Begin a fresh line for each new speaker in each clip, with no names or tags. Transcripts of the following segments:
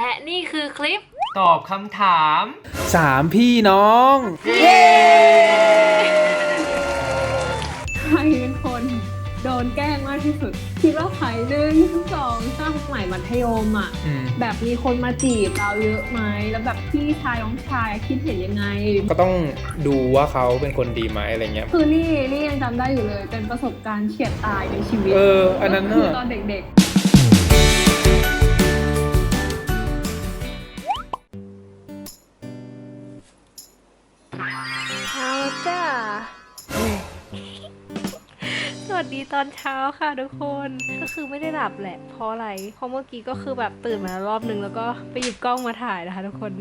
และนี่คือคลิป
ตอบคำถาม
สามพี่น้อง
ใครเป็นคนโดนแกล้งมากที่สุด คิดว่าใครหนึ่งสองสามสมัยมัธยมอะ
อืม
แบบมีคนมาจีบเราเยอะไหมแล้วแบบพี่ชายน้องชายคิดเห็นยังไง
ก็ต้องดูว่าเขาเป็นคนดีไหมอะไรเงี้ย
คือนี่นี่ยังจำได้อยู่เลย เป็นประสบการณ์เฉียดตายในชีวิต
เอออันนั้นน่ะ
ก็คือตอนเด็ก
เสวัสดีตอนเช้าค่ะทุกคนก็คือไม่ได้หลับแหละ เพราะอะไรเพราะเมื่อกี้ก็คือแบบตื่นมารอบนึงแล้วก็ไปหยิบกล้องมาถ่ายนะคะทุกคน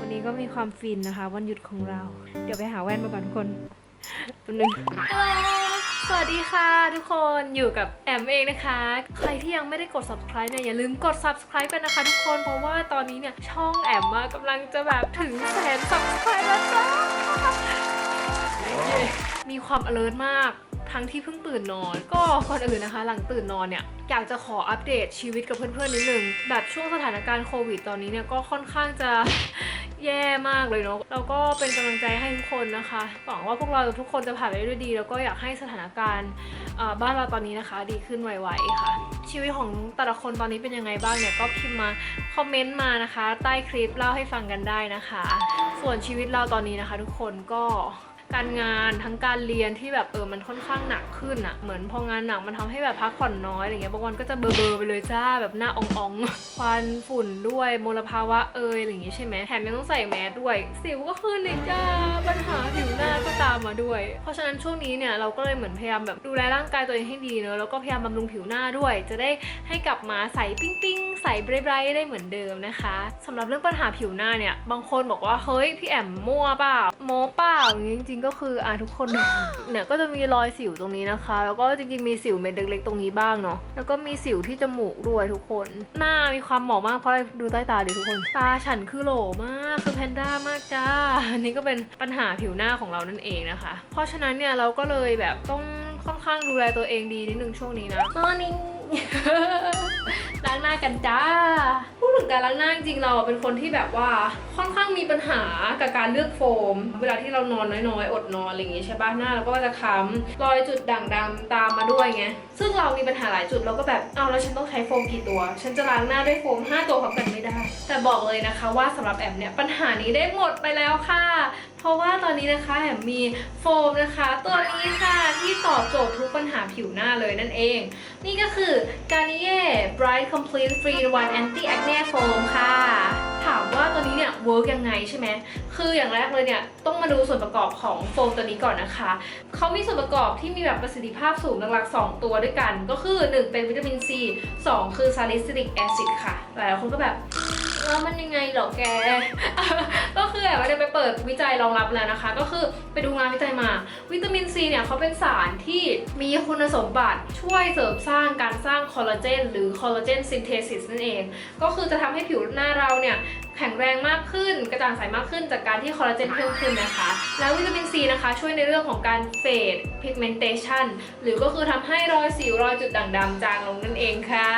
วันนี้ก็มีความฟินนะคะ วันหยุดของเรา เดี๋ยวไปหาแว่นมาก่อนทุกคนแป๊บนึงสวัสดีค่ะทุกคนอยู่กับแอมเองนะคะ ใครที่ยังไม่ได้กด subscribe เนี่ยอย่าลืมกด subscribe กันนะคะ ทุกคนเพราะว่าตอนนี้เนี่ยช่องแอมกำลังจะแบบถึงแสน subscribe แล้วจ้ามีความ alert มาก ทั้งที่เพิ่งตื่นนอน ก็ก่อนอื่นนะคะ หลังตื่นนอนเนี่ยอยากจะขออัปเดตชีวิตกับเพื่อนๆนิดนึงแบบช่วงสถานการณ์โควิดตอนนี้เนี่ยก็ค่อนข้างจะแย่มากเลยเนาะแล้วก็เป็นกำลังใจให้ทุกคนนะคะหวังว่าพวกเราทุกคนจะผ่านไปได้ด้วยดี แล้วก็อยากให้สถานการณ์บ้านเราตอนนี้นะคะ ดีขึ้นไวๆค่ะ ชีวิตของแต่ละคนตอนนี้เป็นยังไงบ้างเนี่ยก็พิมพ์มาคอมเมนต์มานะคะ ใต้คลิปเล่าให้ฟังกันได้นะคะ ส่วนชีวิตเราตอนนี้นะคะ ทุกคนก็ การงานทั้งการเรียนที่แบบเออมันค่อนข้างหนักขึ้นอะเหมือนพองานหนักมันทำให้แบบพักผ่อนน้อยอะไรเงี้ยบางวันก็จะเบลอๆไปเลยจ้าแบบหน้าอ่องๆควันฝุ่นด้วยมลภาวะเอยอะไรอย่างงี้ใช่ไหมแถมยังต้องใส่แมสด้วยสิวก็ขึ้นอีกจ้าปัญหาผิวหน้าก็ตามมาด้วย เพราะฉะนั้นช่วงนี้เนี่ยเราก็เลยเหมือนพยายามแบบดูแลร่างกายตัวเองให้ดีเนอะแล้วก็พยายามบำรุงผิวหน้าด้วย จะได้ให้กลับมาใสปิ้งๆใสไบรท์ได้เหมือนเดิมนะคะสำหรับเรื่องปัญหาผิวหน้าเนี่ยบางคนบอกว่าเฮ้ยพี่แอมมั่วเปล่า โมเปล่าอย่างงี้จริง ๆ ก็คืออะทุกคนเนี่ยก็จะมีรอยสิวตรงนี้นะคะ แล้วก็จริงๆมีสิวเม็ดเล็กๆตรงนี้บ้างเนาะแล้วก็มีสิวที่จมูกด้วยทุกคน หน้ามีความหมองมากเพราะอะไรดูใต้ตาดิทุกคนตาฉันคือโหลมากคือแพนด้ามากจ้าอันนี้ก็เป็นปัญหาผิวหน้าของเรานั่นเองนะคะ เพราะฉะนั้นเนี่ยเราก็เลยแบบต้องค่อนข้างดูแลตัวเองดีนิดนึงช่วงนี้นะ Morning ล้างหน้ากันจ้า การล้างหน้าจริงเราเป็นคนที่แบบว่าค่อนข้างมีปัญหากับการเลือกโฟม เวลาที่เรานอนน้อยๆ อดนอนอะไรอย่างงี้ใช่ปะหน้าเราก็จะค้ำรอยจุดด่างดำตามมาด้วยไงซึ่งเรามีปัญหาหลายจุดเราก็แบบเอาแล้วฉันต้องใช้โฟมกี่ตัว ฉันจะล้างหน้าด้วยโฟม 5 ตัวพร้อมกันไม่ได้ แต่บอกเลยนะคะว่าสำหรับแอมเนี่ยปัญหานี้ได้หมดไปแล้วค่ะ เพราะว่าตอนนี้นะคะแอมมีโฟมนะคะ ตัวนี้ค่ะที่ตอบโจทย์ทุกปัญหาผิวหน้าเลยนั่นเอง นี่ก็คือ Garnier Bright Complete 3 in 1 Anti Acne Foam ค่ะ ถามว่าตัวนี้เนี่ยเวิร์กยังไงใช่ไหมคืออย่างแรกเลยเนี่ยต้องมาดูส่วนประกอบของโฟมตัวนี้ก่อนนะคะ เขามีส่วนประกอบที่มีแบบประสิทธิภาพสูงหลักๆ 2 ตัวด้วยกัน ก็คือ 1 เป็นวิตามิน C 2คือ salicylic acid ค่ะ หลายคนก็แบบ แล้วมันยังไงเหรอแก ก็คือแบบว่าได้ไปเปิดวิจัยรองรับแล้วนะคะ ก็คือไปดูงานวิจัยมา วิตามินซีเนี่ยเขาเป็นสารที่มีคุณสมบัติช่วยเสริมสร้างการสร้างคอลลาเจนหรือคอลลาเจนซินเทซิสนั่นเอง ก็คือจะทำให้ผิวหน้าเราเนี่ยแข็งแรงมากขึ้น กระจ่างใสมากขึ้นจากการที่คอลลาเจนเพิ่มขึ้นนะคะ แล้ววิตามินซีนะคะ ช่วยในเรื่องของการเฟดพิกเมนเทชันหรือก็คือทำให้รอยสิวรอยจุดด่างดำจางลงนั่นเองค่ะ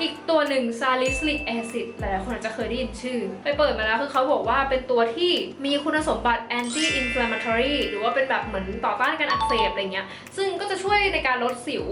อีกตัวหนึ่ง salicylic acid หลายๆคนอาจจะเคยได้ยินชื่อ ไปเปิดมาแล้วคือเขาบอกว่าเป็นตัวที่มีคุณสมบัติ anti inflammatory หรือว่าเป็นแบบเหมือนต่อต้านการอักเสบอะไรเงี้ย ซึ่งก็จะช่วยในการลดสิว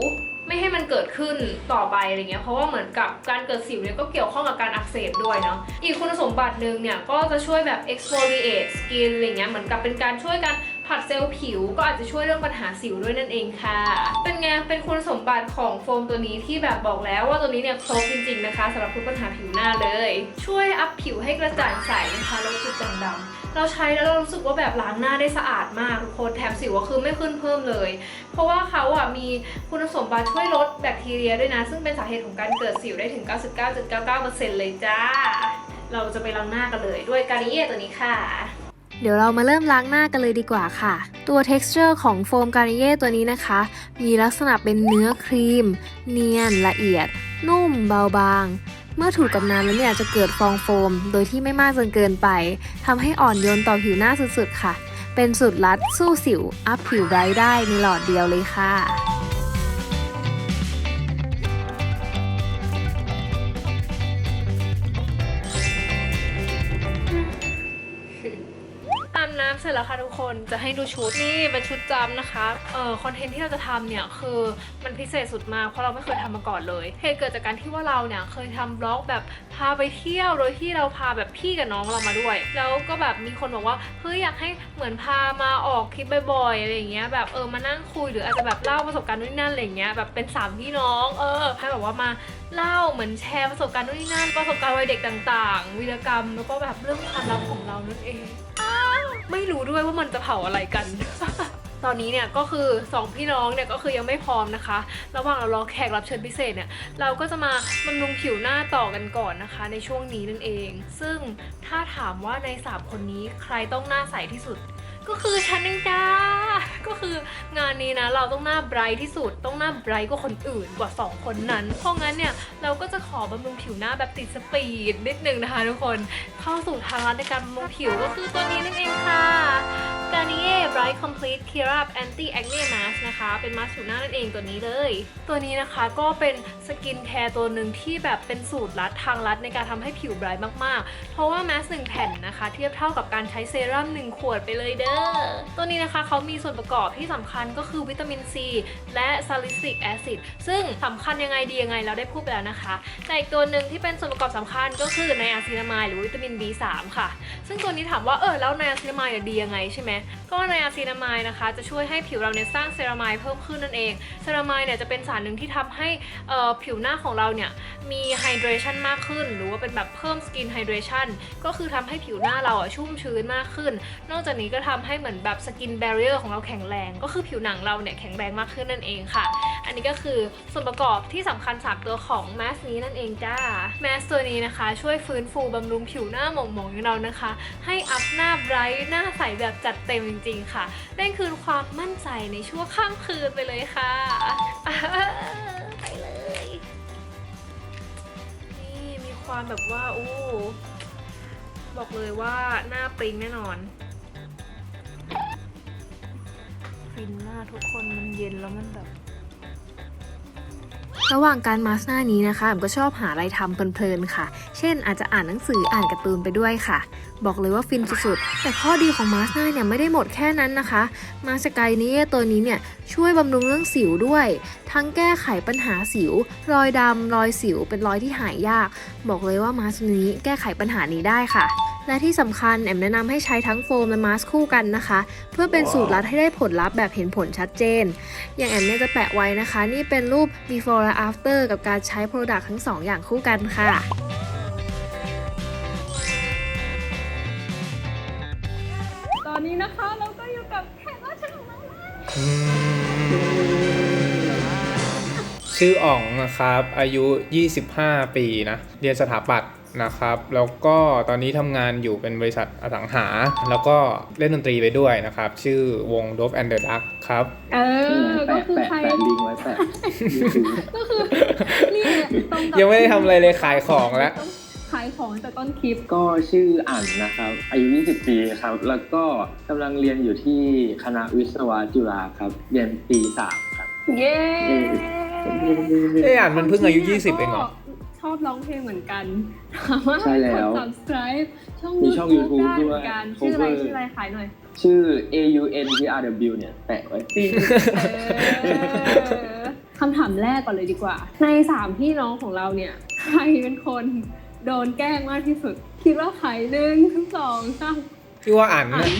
ไม่ให้มันเกิดขึ้นต่อไปอะไรเงี้ยเพราะว่าเหมือนกับการเกิดสิวเนี่ยก็เกี่ยวข้องกับการอักเสบด้วยเนาะอีกคุณสมบัติหนึ่งเนี่ยก็จะช่วยแบบ exfoliate skin อะไรเงี้ยเหมือนกับเป็นการช่วยการผัดเซลล์ผิวก็อาจจะช่วยเรื่องปัญหาสิวด้วยนั่นเองค่ะ เป็นไง เป็นคุณสมบัติของโฟมตัวนี้ที่แบบบอกแล้วว่าตัวนี้เนี่ยครบจริงๆนะคะสำหรับทุกปัญหาผิวหน้าเลย ช่วยอัพผิวให้กระจ่างใสนะคะลดจุดด่างดำ เราใช้แล้วเรารู้สึกว่าแบบล้างหน้าได้สะอาดมากทุกคนแถมสิวก็คือไม่ขึ้นเพิ่มเลย เพราะว่าเขาอะมีคุณสมบัติช่วยลดแบคทีเรียด้วยนะ ซึ่งเป็นสาเหตุของการเกิดสิวได้ถึง 99.99%เลยจ้า เราจะไปล้างหน้ากันเลยด้วยการิเย่ตัวนี้ค่ะ
เดี๋ยวเรามาเริ่มล้างหน้ากันเลยดีกว่าค่ะ ตัว texture ของโฟมการิเย่ตัวนี้นะคะ มีลักษณะเป็นเนื้อครีม เนียนละเอียด นุ่มเบาบาง เมื่อถูกกับน้ำแล้วเนี่ยจะเกิดฟองโฟม โดยที่ไม่มากจนเกินไปทำให้อ่อนโยนต่อผิวหน้าสุดๆค่ะ เป็นสูตรลัดสู้สิว อัพผิวไบรท์ได้ในหลอดเดียวเลยค่ะ
เสร็จแล้วค่ะทุกคนจะให้ดูชุดนี่เป็นชุดจำนะคะเอ่อคอนเทนต์ที่เราจะทำเนี่ยคือมันพิเศษสุดมากเพราะเราไม่เคยทำมาก่อนเลยเหตุเกิดจากการที่ว่าเราเนี่ยเคยทำบล็อกแบบพาไปเที่ยวโดยที่เราพาแบบพี่กับน้องเรามาด้วย แล้วก็แบบมีคนบอกว่าเฮ้ยอยากให้เหมือนพามาออกคลิปบ่อยๆอะไรอย่างเงี้ยแบบเออมานั่งคุยหรืออาจจะแบบเล่าประสบการณ์นู่นนี่นั่นอะไรอย่างเงี้ยแบบเป็นสามพี่น้องเออให้แบบว่ามาเล่าเหมือนแชร์ประสบการณ์นู่นนี่นั่นประสบการณ์วัยเด็กต่าง ๆ วีรกรรมแล้วก็แบบเรื่องความลับของเรานั่นเอง ไม่รู้ด้วยว่ามันจะเผาอะไรกัน ตอนนี้เนี่ยก็คือ 2 พี่น้องเนี่ยก็คือยังไม่พร้อมนะคะ ระหว่างเรารอแขกรับเชิญพิเศษเนี่ยเราก็จะมาบำรุงผิวหน้าต่อกันก่อนนะคะ ในช่วงนี้นั่นเอง ซึ่งถ้าถามว่าใน3คนนี้ใครต้องหน้าใสที่สุด ก็คือฉันเองจ้า ก็คืองานนี้นะ เราต้องหน้าไบรท์ที่สุด ต้องหน้าไบรท์กว่าคนอื่นกว่า 2 คนนั้น เพราะงั้นเนี่ยเราก็จะขอบำรุงผิวหน้าแบบติดสปีดนิดนึงนะคะทุกคน เข้าสู่ทางลัดในการบำรุงผิวก็คือตัวนี้นั่นเองค่ะ Garnier Bright Complete Clear Up Anti Acne Mask นะคะ เป็นมาสก์ผิวหน้านั่นเองตัวนี้เลย ตัวนี้นะคะก็เป็นสกินแคร์ตัวหนึ่งที่แบบเป็นสูตรลัดทางลัดในการทำให้ผิวไบรท์มากๆ เพราะว่าแมสก์หนึ่งแผ่นนะคะ เทียบเท่ากับการใช้เซรั่ม1ขวดไปเลยเด้อตัวนี้นะคะเขามีส่วนประกอบที่สำคัญก็คือวิตามินซีและซาลิซิกแอซิดซึ่งสำคัญยังไงดียังไงเราได้พูดไปแล้วนะคะ แต่อีกตัวหนึ่งที่เป็นส่วนประกอบสำคัญก็คือไนอาซินามายหรือวิตามิน B3 ค่ะ ซึ่งตัวนี้ถามว่าเออแล้วไนอาซินามายเนี่ยดียังไงใช่ไหมก็ไนอาซินามายนะคะจะช่วยให้ผิวเราเนี่ยสร้างเซรามายเพิ่มขึ้นนั่นเองเซรามายเนี่ยจะเป็นสารหนึ่งที่ทำให้เอ่อผิวหน้าของเราเนี่ยมีไฮเดรชันมากขึ้น หรือว่าเป็นแบบเพิ่มสกินไฮเดรชันก็คือทำให้ผิวหน้าเราอะชุ่มชื้นมากขึ้น นอกจากนี้ก็ทำให้เหมือนแบบสกินแบเร r เ e อร์ของเราแข็งแรง ก็คือผิวหนังเราเนี่ยแข็งแรงมากขึ้นนั่นเองค่ะ อันนี้ก็คือส่วนประกอบที่สำคัญ 3 ตัวของแมสนี้นั่นเองจ้าแมสตัวนี้นะคะ ช่วยฟื้นฟูบำรุงผิวหน้าหมองๆของเรานะคะ ให้อัพหน้าไบรท์หน้าใสแบบจัดเต็มจริง ๆ ค่ะ ได้คืนความมั่นใจในชั่วข้ามคืนไปเลยค่ะ ไปเลย นี่มีความแบบว่าโอ้บอกเลยว่าหน้าปริงแน่นอน ฟินมากทุกคนมันเย็นแล้วมันแบบ
ระหว่างการมาส์หน้านี้นะคะผมก็ชอบหาอะไรทำเพลินๆค่ะ เช่นอาจจะอ่านหนังสืออ่านการ์ตูนไปด้วยค่ะ บอกเลยว่าฟินสุดๆ แต่ข้อดีของมาส์หน้าเนี่ยไม่ได้หมดแค่นั้นนะคะ มาสกายนี้ตัวนี้เนี่ยช่วยบำรุงเรื่องสิวด้วย ทั้งแก้ไขปัญหาสิว รอยดำรอยสิวเป็นรอยที่หายยาก บอกเลยว่ามาสก์นี้แก้ไขปัญหานี้ได้ค่ะ และที่สำคัญแอมแนะนำให้ใช้ทั้งโฟมและมาสก์คู่กันนะคะ เพื่อเป็นสูตรลัดให้ได้ผลลัพธ์แบบเห็นผลชัดเจน อย่างแอมเนี่ยจะแปะไว้นะคะ นี่เป็นรูป before และ after กับการใช้ product ทั้งสองอย่างคู่กันค่ะ
ตอนนี้นะคะเราก็อยู่กับแขกรับเชิญของเราแล้ว
อืมชื่ออ๋องนะครับ อายุ 25 ปีนะ เรียนสถาปัตย์ นะครับ แล้วก็ตอนนี้ทำงานอยู่เป็นบริษัทอสังหา แล้วก็เล่นดนตรีไปด้วยนะครับ ชื่อวง Dove and the Duck ครับ
เออ ก็
แปะ
คือ
แปะ
ใคร
แปะลิงก์ไว้แปะ
ก็คือนี่ตรงกับ
ยังไม่ได้ทำอะไรเลยขายของแล้ว
ขายของแต่ต้นคลิป
ก็ชื่ออ่านนะครับ อายุ 20 ปีครับ แล้วก็กำลังเรียนอยู่ที่คณะวิศวะจุฬาครับ เรียนปี3ครับ
เย้
เอ้ยอ่านมันเพิ่งอายุ 20 เองเหรอ
ชอบร้องเพลงเหมือนกันสามารถ
ใช่แล้ว
กด subscribe ช่อง
มีช่อง YouTube
ได้เหมือน
ด้วย
กันชื่ออะไร
cover
ชื่ออะไรขายหน่อย
ชื่อ A U N T R W เนี่ย แปะไว้ปี
เออคำถามแรกก่อนเลยดีกว่า ในสามพี่น้องของเราเนี่ย ใครเป็นคนโดนแกล้งมากที่สุด คิดว่าใครหนึ่งสองสาม
ที่ว่าอ่าน
อ่า
นะ
น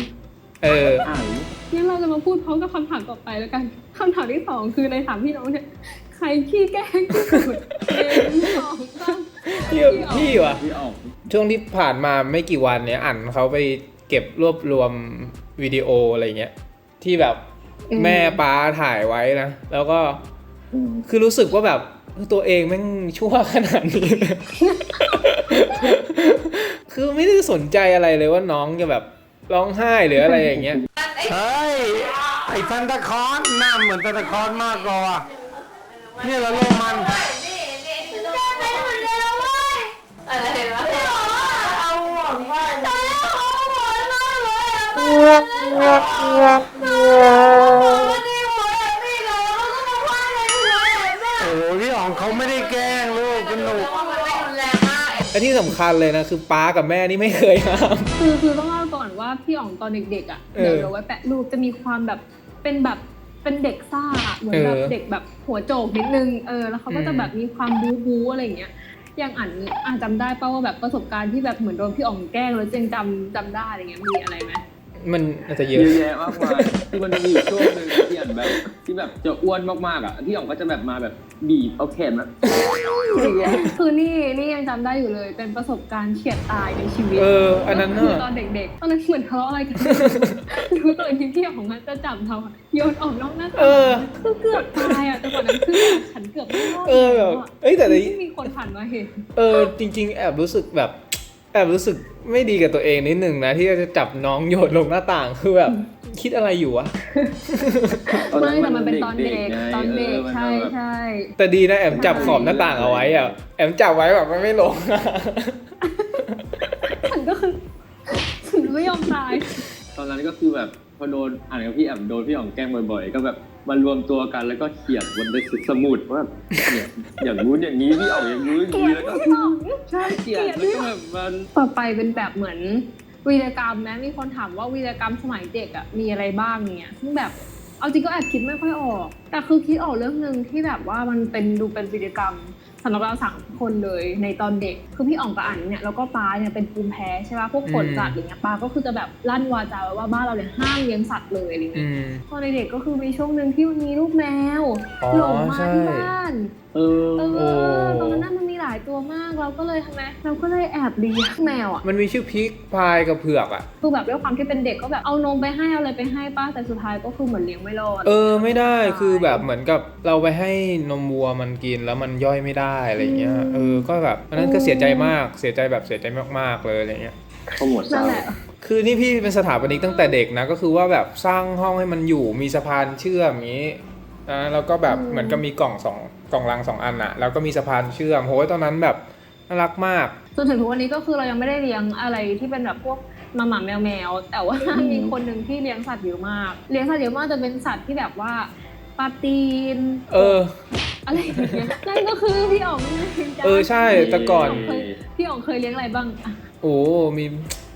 เออ
อ่าน
งั้นเราจะมาพูดพร้อมกับคำถามต่อไปแล้วกันคำถามที่สองคือในสามพี่น้องเนี่ยใค รขี้แกล้งที่สุดหนึ่งสองสาม
พี่พี่วะ
พี่ออก
ช่วงที่ผ่านมาไม่กี่วันเนี้ยอ่านเขาไปเก็บรวบรวมวิดีโออะไรเงี้ยที่แบบแม่ป้าถ่ายไว้นะ แล้วก็
อืม
คือรู้สึกว่าแบบตัวเองแม่งชั่วขนาดนี้เลยคือไม่ได้สนใจอะไรเลยว่าน้องจะแบบร้องไห้หรืออะไรอย่างเงี้ย
เฮ้ย ไอ้ซันตาคลอนหน้าเหมือนซันตาคลอนมากกว่า ว่ะเนี่ยเราโลมันโอ้โหพี่อ๋องเขาไม่ได้แกล้งลูกสนุก
และที่สำคัญเลยนะ คือป้ากับแม่นี่ไม่เคยห้าม
คือคือต้องเล่าก่อน
ก่อนว่าพี่อ๋องตอนเด็กๆอะ
เออ
เดี๋ยวเราไว้แปะรูปจะมีความแบบเป็นแบบ เป็นเด็กซ่าอะเหมือนแบบ
เออ
เด็กแบบหัวโจกนิดนึงเออแล้วเขาก็จะ
อืม
แบบมีความบู๊บู๊อะไรอย่างเงี้ยอย่างอันอะจำได้ป่าว่าแบบประสบการณ์ที่แบบเหมือนโดนพี่อ๋องแกล้งแล้วเจงจำจำได้อะไรเงี้ยมีอะไรไหม
มันอาจจะเย
เย
อะ
อะแยะมากมายคือมันจะมีอยู่ช่วงหนึ่งที่อ่านแบบที่แบบจะอ้วนมากๆอะที่อ๋องก็จะแบบมาแบบบีบเอาแขนมาอย่างเงี้ย
คือนี่นี่ยังจำได้อยู่เลย เป็นประสบการณ์เฉียดตายในชีวิต
เอออันนั้น
คือ
น่ะ
ตอนเด็กๆตอนนั้นเหมือนทะเลาะอะไรกันดูตัวที่พี่ ของมันจะจับเราอะโยนออกนอกหน้าต่าง
เออ
คือเกือบตายอะแต่ก่อนนั้นคือฉันเกือบไม่รอด
เออแบบ
ล้วะ
เอ้ยแต่ใน
ที่มีคนผ่านมาเห็น
เออจริง ๆ แอบรู้สึกแบบ แอบรู้สึกไม่ดีกับตัวเองนิดหนึ่งนะที่จะจับน้องโยนลงหน้าต่างคือแบบ คิดอะไรอยู่วะ
ไม่แต่มันเป็นตอนเด็กตอนเด็กใช่ใช่
แต่ดีนะแอมจับขอบหน้าต่างเอาไว้อะแอมจับไว้แบบมันไม่ลง
ฉันก็คือฉันไม่ยอมตาย
ตอนนั้นก็คือแบบ อโดนอ่านกับพี่แอมโดนพี่อ๋องแกล้งบ่อยๆ ก็แบบมารวมตัวกันแล้วก็เขียนบนสมุดว่าแบบเนี่ยอย่างนู้นอย่างนี้พี่อ๋องอย่างนู้นอย่างนี้แล้วก็ใช่เขียนแล้วก็แบบมัน
ต่อไปเป็นแบบเหมือนวีรกรรมนะมีคนถามว่าวีรกรรมสมัยเด็กอะมีอะไรบ้างเนี่ยซึ่งแบบเอาจริงก็แอบคิดไม่ค่อยออก แต่คือคิดออกเรื่องหนึ่งที่แบบว่ามันเป็นดูเป็นวีรกรรม สำหรับเราสามคนเลยในตอนเด็กคือพี่อ่องกับอันเนี่ยแล้วก็ป้าเนี่ยเป็นภูมิแพ้ใช่ป่ะพวกขนสัตว์อย่างเงี้ยป้าก็คือจะแบบลั่นวาจาไว้ว่าบ้านเราเนี่ยห้ามเลี้ยงสัตว์เลยอะไร
อื
เงี้ย
ม
ตอนเด็กๆก็คือมีช่วงหนึ่งที่มันมีลูกแมว
อ๋อ
หลงมา
ใช่
ที่บ้าน
เออ
เอ
โอ้
อตอนนั้นน่ะมันมีหลายตัวมากเราก็เลยทำไมเราก็เลยแอบเลี้ยงแมวอะ
มันมีชื่อพริกพายกับเผือกอะ
คือแบบด้วยความที่เป็นเด็กก็แบบเอานมไปให้เอาอะไรไปให้ป้าแต่สุดท้ายก็คือเหมือนเลี้ยงไม่รอด
เออไม่ได้คือแบบเหมือนกับเราไปให้นมวัวมันกินแล้วมันย่อยไม่ได้อะไรเงี้ยเออก็แบบอันนั้นก็เสียใจมากเสียใจแบบเสียใจมากๆเลยอะไรเงี้ย
เขาหมดเศ
นั่
ร้าน
แหละ
คือนี่พี่เป็นสถาปนิกตั้งแต่เด็กนะก็คือว่าแบบสร้างห้องให้มันอยู่มีสะพานเชื่อมอย่างนี้นะแล้วก็แบบ
อืม
เหมือนกับมีกล่องสอง กล่องรางสองอันอะแล้วก็มีสะพานเชื่อมโหยตอนนั้นแบบน่ารักมาก
จนถึงทุกวันนี้ก็คือเรายังไม่ได้เลี้ยงอะไรที่เป็นแบบพวกหมาหมาแมวแมวแต่ว่ามีคนหนึ่งที่เลี้ยงสัตว์เยอะมาก เลี้ยงสัตว์เยอะมากจะเป็นสัตว์ที่แบบว่าปลาตีน
เออ
อะไรอย่างเงี้ยนั่นก็คือพี่อ๋องนั่นเองจ้ะ
เออใช่แต่ก่อน
เคยพี่อ๋องเคยเลี้ยงอะไรบ้างอะ
โอ้มี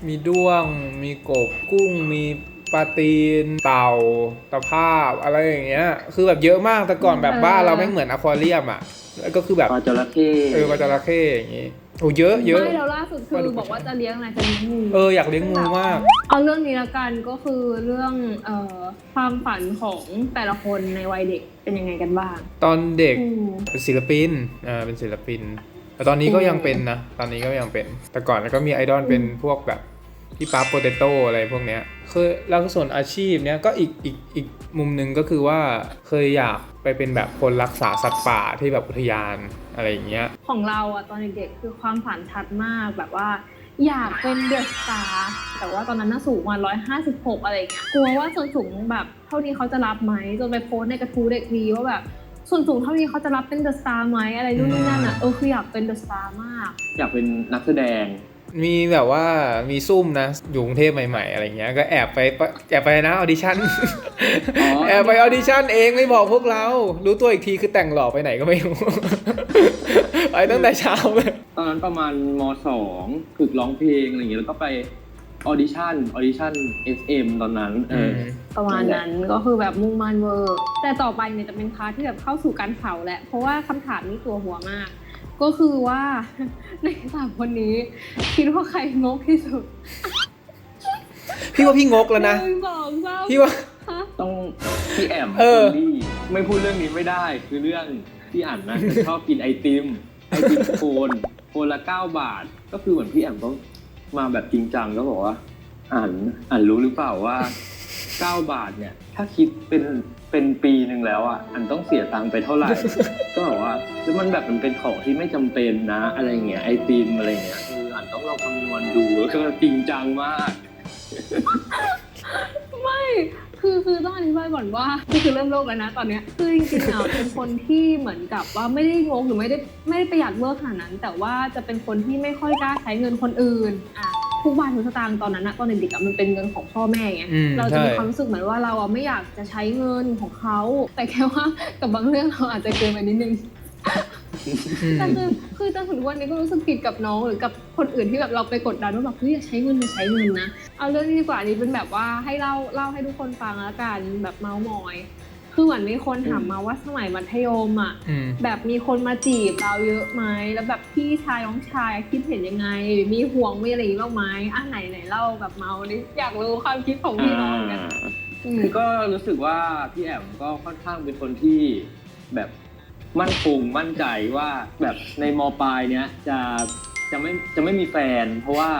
มีด้วง มีกบกุ้งมี ปลาตีน เต่าตะภาพอะไรอย่างเงี้ย คือแบบเยอะมากแต่ก่อนแบบบ้านเราไม่งเหมือนอควาเรียมอะแล้วก็คือแบบ
ปลาจระเข้
เออปลาจระเข้อย่างงี้โอ้เยอะเยอะ
ไม่แล้วล่าสุดคื
ปลาดุ
อกบอกว่าจะเลี้ยงอะไรจะเลี้ยงงู
เอออยากเลี้ยงงูมาก
เอาเรื่องนี้ละกันก็คือเรื่องเอ่อความฝันของแต่ละคนในวัยเด็กเป็นยังไงกันบ้าง
ตอนเด็ก
อืม
เป็นศิลปินอ่าเป็นศิลปินแต่ตอนนี้ก็ยังเป็นนะ ตอนนี้ก็ยังเป็น แต่ก่อนก็มีไอดอลเป็นพวกแบบพี่ป๊าโปเตโต้อะไรพวกเนี้ย คือแล้วก็ส่วนอาชีพเนี้ยก็อีกอีกอีกมุมหนึ่งก็คือว่าเคยอยากไปเป็นแบบคนรักษาสัตว์ป่าที่แบบอุทยานอะไรอย่างเงี้ย
ของเราอะตอนเด็กๆคือความฝันชัดมากแบบว่า อยากเป็นเดอะสตาร์แต่ว่าตอนนั้นน่าสูงมาร้อยห้าสิบหกอะไรอย่างเงี้ยกลัวว่าส่วนสูงแบบเท่านี้เขาจะรับไหมจนไปโพสต์ในกระทู้เด็กดีว่าแบบส่วนสูงเท่านี้เขาจะรับเป็นเดอะสตาร์ไหมอะไรนู่นนี่นั่นอะเออคืออยากเป็นเดอะสตาร์มาก
อยากเป็นนักแสดง
มีแบบว่ามีซุ่มนะอยู่กรุงเทพใหม่ๆอะไรเงี้ยก็แอบไปแอบไปนะออดิชั่น
อ๋อ
แอบไปออดิชั่นเองไม่บอกพวกเรา รู้ตัวอีกทีคือแต่งหล่อไปไหนก็ไม่รู้ไปตั้งแต่เช้าเลย
ตอนนั้นประมาณมสองฝึกร้องเพลงอะไรอย่างเงี้ยแล้วก็ไปออดิชั่นออดิชั่น SM ตอนนั้นเอออ
ประมาณนั้นก็คือแบบมุ่งมั่นเวอร์แต่ต่อไปเนี่ยจะเป็นพาร์ทที่แบบเข้าสู่การเผาแหละเพราะว่าคำถามนี้ตัวหัวมาก ก็คือว่าในสามคนนี้ คิดว่าใครงกที่สุด
พี่ว่าพี่งกแล้วนะ
หนึ่งสองสาม
พี่ว่า
ฮะ
ต้องพี่แอม
เออ
คนที่ไม่พูดเรื่องนี้ไม่ได้ คือเรื่องที่อ่านนะจะชอบกินไอติมไอติมโคนโคนละเก้าบาท ก็คือเหมือนพี่แอมต้องมาแบบจริงจังก็บอกว่า อ่านอ่านรู้หรือเปล่าว่า เก้าบาทเนี่ย ถ้าคิดเป็นเป็นปีหนึ่งแล้วอะอันต้องเสียตังค์ไปเท่าไหร่ ก็บอกว่าแล้วมันแบบมันเป็นของที่ไม่จำเป็นนะ อะไรเงี้ยไอติมอะไรเงี้ยคืออันต้องลองคำนวณดูก็จริงจังมาก
ไม่คือคือต้องอธิบายก่อนว่านี่คือเริ่มโลกแล้วนะตอนเนี้ยคือจริงๆอะเป็นคนที่เหมือนกับว่าไม่ได้งกหรือไม่ได้ไม่ได้ประหยัดเวอร์ขนาดนั้น แต่ว่าจะเป็นคนที่ไม่ค่อยกล้าใช้เงินคนอื่นอะ ทุกบาททุกสตางค์ตอนนั้นอะตอนเด็กๆอะมันเป็นเงินของพ่อแม่ไง
อืม
เราจะมี
ใช่
ความรู้สึกเหมือนว่าเราอะไม่อยากจะใช้เงินของเขาแต่แค่ว่ากับบางเรื่องเราอาจจะเกินไปนิดนึง
อืม
แต่คือคือจนถึงวันนี้ก็รู้สึกผิดกับน้องหรือกับคนอื่นที่แบบเราไปกดดันว่าแบบเฮ้ยอย่าใช้เงินอย่าใช้เงินนะเอาเรื่องนี้ดีกว่าอันนี้เป็นแบบว่าให้เล่าเล่าให้ทุกคนฟังแล้วกันแบบเมาส์มอย คือเหมือนมีคนถามมาว่าสมัยมัธยมอะ
อืม
แบบมีคนมาจีบเราเยอะไหมแล้วแบบพี่ชายน้องชายคิดเห็นยังไง มีห่วงมีอะไรอย่างงี้บ้างไหมอะไหนไหนเล่าแบบเมาดิอยากรู้ความคิดของพี่น้องกันอืม
คือก็รู้สึกว่าพี่แอมก็ค่อนข้างเป็นคนที่แบบมั่นคงมั่นใจว่าแบบในมปลายเนี้ยจะจะไม่จะไม่มีแฟน เพราะว่า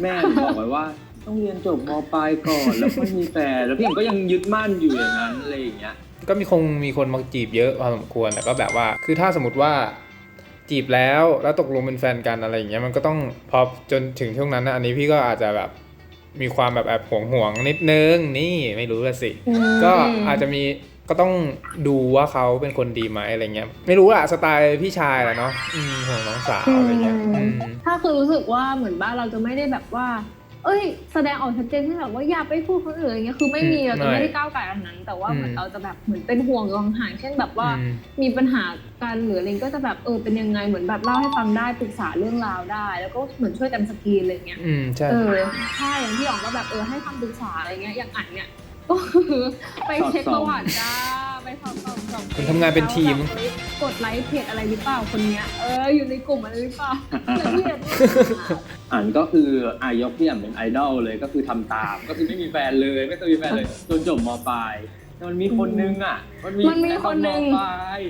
แม่บอกไว้ว่า ต้องเรียนจบมปลายก่อนแล้วค่อยมีแฟนแล้วพี่แอมก็ยังยึดมั่นอยู่อย่างนั้นอะไรอย่างเงี้ย
ก็มีคงมีคนมาจีบเยอะพอสมควรแต่ก็แบบว่า คือถ้าสมมติว่าจีบแล้วแล้วตกลงเป็นแฟนกันอะไรอย่างเงี้ยมันก็ต้องพอจนถึงช่วงนั้นนะอันนี้พี่ก็อาจจะแบบมีความแบบแอบห่วงห่วงๆนิดนึงนี่ไม่รู้ละสิ ก็อาจจะมีก็ต้องดูว่าเขาเป็นคนดีไหมอะไรเงี้ย ไม่รู้อะสไตล์พี่ชายแหละเนาะอืมห่วงน้องสาวอะไรเงี้ยอืม
ถ้าคือรู้สึกว่าเหมือนบ้านเราจะไม่ได้แบบว่า เอ้ย แสดงออกชัดเจนที่แบบว่าอย่าไปพูดคนอื่นอย่างเงี้ยคือไม่มี
อืม
เราจะ
ไม่
ไม่ได้ก้าวไก่อันนั้น แต่ว่า
อืม
เหมือนเราจะแบบเหมือนเป็นห่วงอยู่ห่างๆเช่นแบบว่า
อืม
มีปัญหาการหรืออะไรก็จะแบบเออเป็นยังไงเหมือนแบบเล่าให้ฟังได้ปรึกษาเรื่องราวได้ แล้วก็เหมือนช่วยกันสกรีนอะไรเงี้ย
อืมใช่
เออใช่อย่างที่อ๋องก็แบบเออให้คำปรึกษาอะไรเงี้ยอย่างอันเนี่ยก็คือไปเช็คประวัติจ้า ไปสอบสอบสอบ
คุณทำงานเป็นทีม
แล้วแบบกดไลค์เพจอะไรหรือเปล่าคนเนี้ย เอออยู่ในกลุ่มอะไรหรือเปล่าละเอียดมาก
อ่านก็คืออายกพี่แอมเป็นไอดอลเลยก็คือทำตาม ก็คือไม่มีแฟนเลยไม่เคยมีแฟนเลยจนจบมปลายแต่มันมีคนนึงอะ มันมี
มันมีคนนึง
แตอมปลาย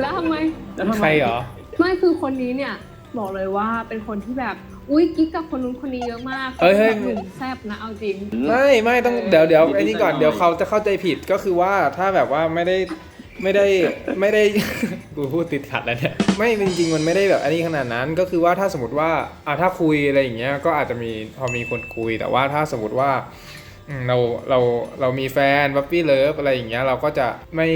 แล้วทำไม
แล้วทำไม
ใครเหรอ
ไม่คือคนนี้เนี่ย บอกเลยว่าเป็นคนที่แบบ อุ้ยกิ๊กกับคนนู้นคนนี้เยอะมาก
เฮ้ยเฮ้ย
แบบหนุ่มแซ่บนะเอาจริง
ไม่ไม่ต้อง
เออ
เดี๋ยวเดี๋ยว
นิดๆ
ไอ้นี่ก่อน
หน่อยๆ
เดี๋ยวเขาจะเข้าใจผิดก็คือว่าถ้าแบบว่าไม่ได้ไม่ได้ไม่ได้ กูพูดติดขัดแล้วเนี่ยไม่จริงๆมันไม่ได้แบบอันนี้ขนาดนั้น ก็คือว่าถ้าสมมติว่าอ่าถ้าคุยอะไรอย่างเงี้ยก็อาจจะมีพอมีคนคุย แต่ว่าถ้าสมมติว่าอืมเราเราเรามีแฟนบัฟฟี่เลิฟอะไรอย่างเงี้ยเราก็จะไม่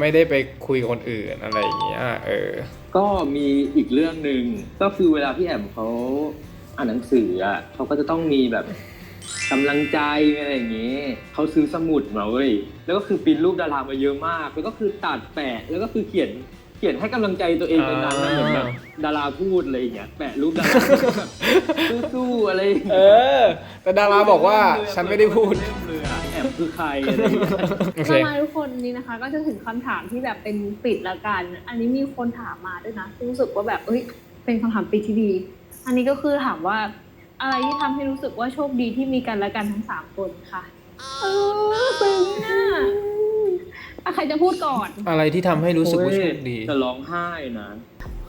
ไม่ได้ไปคุยกับคนอื่นอะไรอย่างเงี้ยเออ
ก็มีอีกเรื่องหนึ่งก็คือเวลาพี่แอมเขา อ่านหนังสืออะเขาก็จะต้องมีแบบกำลังใจอะไรอย่างเงี้ยเขาซื้อสมุดมาเว้ยแล้วก็คือปริ้นรูปดารามาเยอะมาก แล้วก็คือตัดแปะแล้วก็คือเขียนเขียนให้กำลังใจตัวเองในนั้นนะ
อ่า
เหมือนแบบดาราพูดอะไรอย่างเงี้ยแปะรูปดาราแบบสู้ๆอะไรอย่าง
เอ
เงี้ย
อ แต่ดาราบอกว่าฉันไม่ได้พูด
เล่มเลยอะแอบคือใครอะไรอย่างเงี้ย
โอเค
เรามาทุกคนนี้นะคะ ก็จะถึงคำถามที่แบบเป็นปิดละกัน อันนี้มีคนถามมาด้วยนะซึ่งรู้สึกว่าแบบเอ้ยเป็นคำถามปิดที่ดี อันนี้ก็คือถามว่า อะไรที่ทำให้รู้สึกว่าโชคดีที่มีกันและกันทั้งสามคนค่ะเออซึ้งอะอะใครจะพูดก่อน
อะไรที่ทำให้รู้สึกว่าโชคดี
จะร้องไห้นะ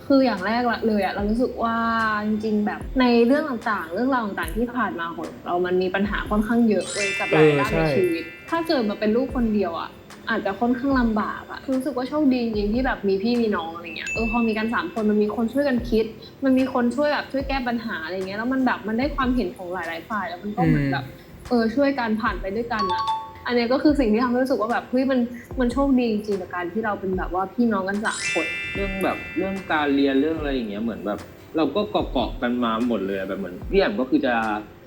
คืออย่างแรกละเลยอะเรารู้สึกว่าจริงๆแบบในเรื่องต่างๆ เรื่องราวต่างๆที่ผ่านมาของเรามันมีปัญหาค่อนข้างเยอะเลยกับหลาย
เออ
ด้าน
ใช่
ในชีวิต ถ้าเกิดมาเป็นลูกคนเดียวอะ อาจจะค่อนข้างลำบากอะรู้สึกว่าโชคดีจริงๆที่แบบมีพี่มีน้องอะไรเงี้ย เออพอมีกันสามคนมันมีคนช่วยกันคิด มันมีคนช่วยแบบช่วยแก้ปัญหาอะไรเงี้ย แล้วมันแบบมันได้ความเห็นของหลาย ๆ ฝ่าย แล้วมันก็เหมือนแบบเออช่วยกันผ่านไปด้วยกันอะอันเนี้ยก็คือสิ่งที่ทำให้รู้สึกว่าแบบเฮ้ยมันมันโชคดีจริงๆกับการที่เราเป็นแบบว่าพี่น้องกันสามคน
เรื่องแบบเรื่องการเรียนเรื่องอะไรอย่างเงี้ยเหมือนแบบ เราก็เกาะเกาะๆกันมาหมดเลยแบบเหมือนพี่แอมก็คือจะ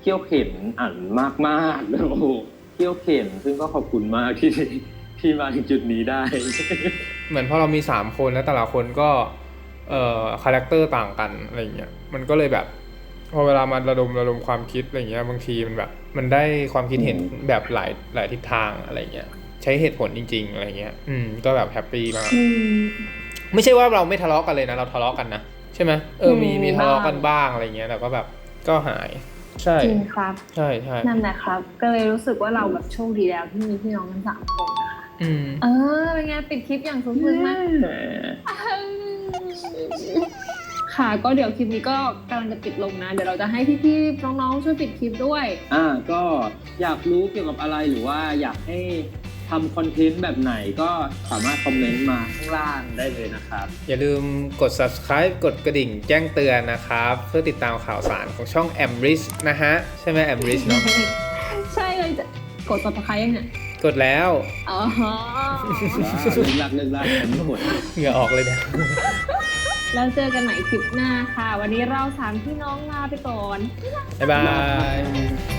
เขี่ยวเข็นอ่านมากมากๆแล้วโอ้โหเขี่ยวเข็นซึ่งก็ขอบคุณมากที่ ที่มาถึงจุดนี้ได้
เหมือนพอเรามีสามคนแล้วแต่ละคนก็ เอ่อคาแรคเตอร์ต่างกันอะไรเงี้ยมันก็เลยแบบ พอเวลามันระดมระดมความคิดอะไรเงี้ยบางทีมันแบบ มันได้ความคิดเห็นแบบหลายหลายทิศทางอะไรเงี้ยใช้เหตุผลจริง ๆ อะไรเงี้ย อืม ก็แบบแฮปปี้มาก
อืม
ไม่ใช่ว่าเราไม่ทะเลาะกันเลยนะ เราทะเลาะกันนะ ใช่ไหมเออ มี
อืม
มีทะเลาะ
บ้าง
กันบ้างอะไรเงี้ยแต่ก็แบบก็หาย ใช่
จริงครับ
ใช่ใช่
นั่นแหละครับ ก็เลยรู้สึกว่าเราแบบโชคดีแล้วที่มีพี่น้องกันสามคนนะคะ
อืม
เออเป็นไงปิดคลิปอย่างสมบูรณ์มาก ค่ะก็เดี๋ยวคลิปนี้ก็กำลังจะปิดลงนะ เดี๋ยวเราจะให้พี่ๆน้องๆช่วยปิดคลิปด้วย
อ่าก็อยากรู้เกี่ยวกับอะไรหรือว่าอยากให้ทำคอนเทนต์แบบไหนก็สามารถคอมเมนต์มาข้างล่างได้เลยนะครับ
อย่าลืมกด subscribe กดกระดิ่งแจ้งเตือนนะครับ เพื่อติดตามข่าวสารของช่อง a m r i s นะฮะ ใช่ไหม a m r i s เนาะ
ใช่เลยจะกด subscribe ยังเนี่ย
กดแล้ว
อ๋อ
ว้าวเลิกลากเลิกลากกันไม่หมด
เหงื่อออกเลยเนี่ย
แล้วเจอกันใหม่คลิปหน้าค่ะ วันนี้เราสามพี่น้องลาไปก่อน
บ๊ายบาย